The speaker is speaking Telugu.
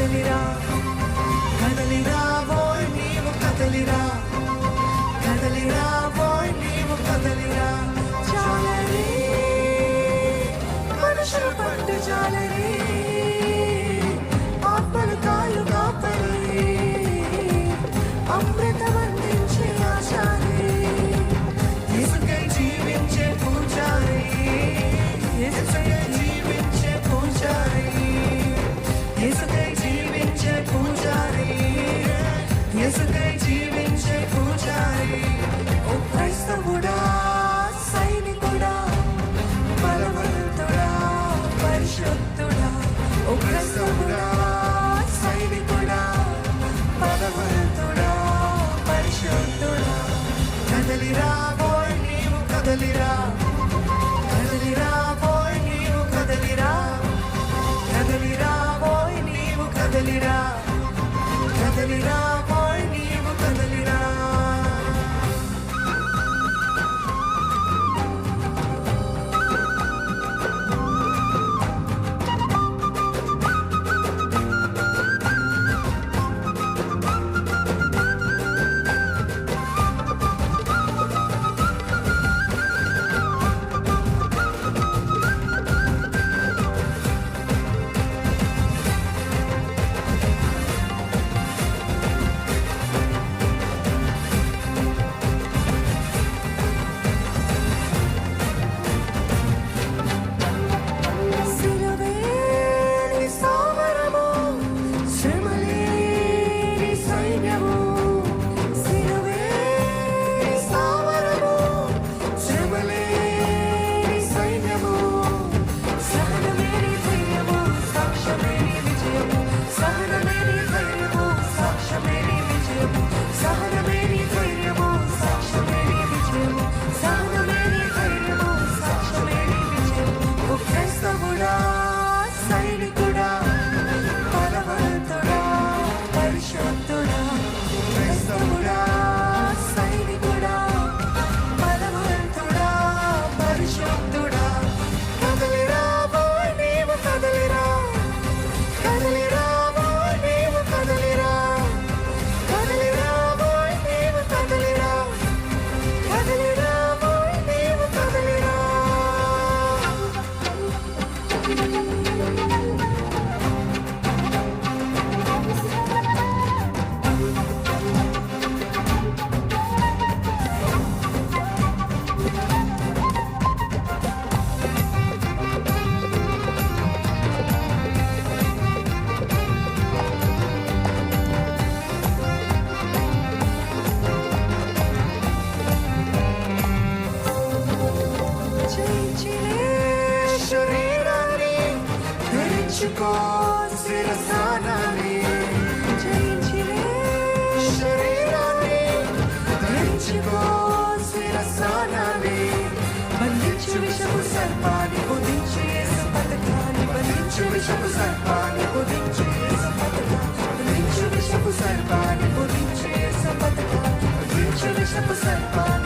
కదలిరా కదలిరా బోయ్ నీవు కదలిరా కదలిరా బోయ్ నీవు కదలిరా చాలరే మనుషులు పట్టు చాలరే ఆత్మలు కాలు కాపరి అమృతం అందించే ఆచారి ఇసుకై జీవించే పూజారి ఇసుకై జీవించే పూజారి ఇసుకై ధరించుకో శిరసానాన్ని జయించిలే శరీరాన్ని ధరించుకో శిరసానాన్ని బంధించు విషపు సర్పాన్ని బుధించు యేసు పథకాన్ని బంధించు విషపు సర్పాన్ని బుధించు యేసు పథకాన్ని బంధించు విషపు సర్పాన్ని బుధించు యేసు పథకాన్ని బంధించు విషపు సర్పాన్ని.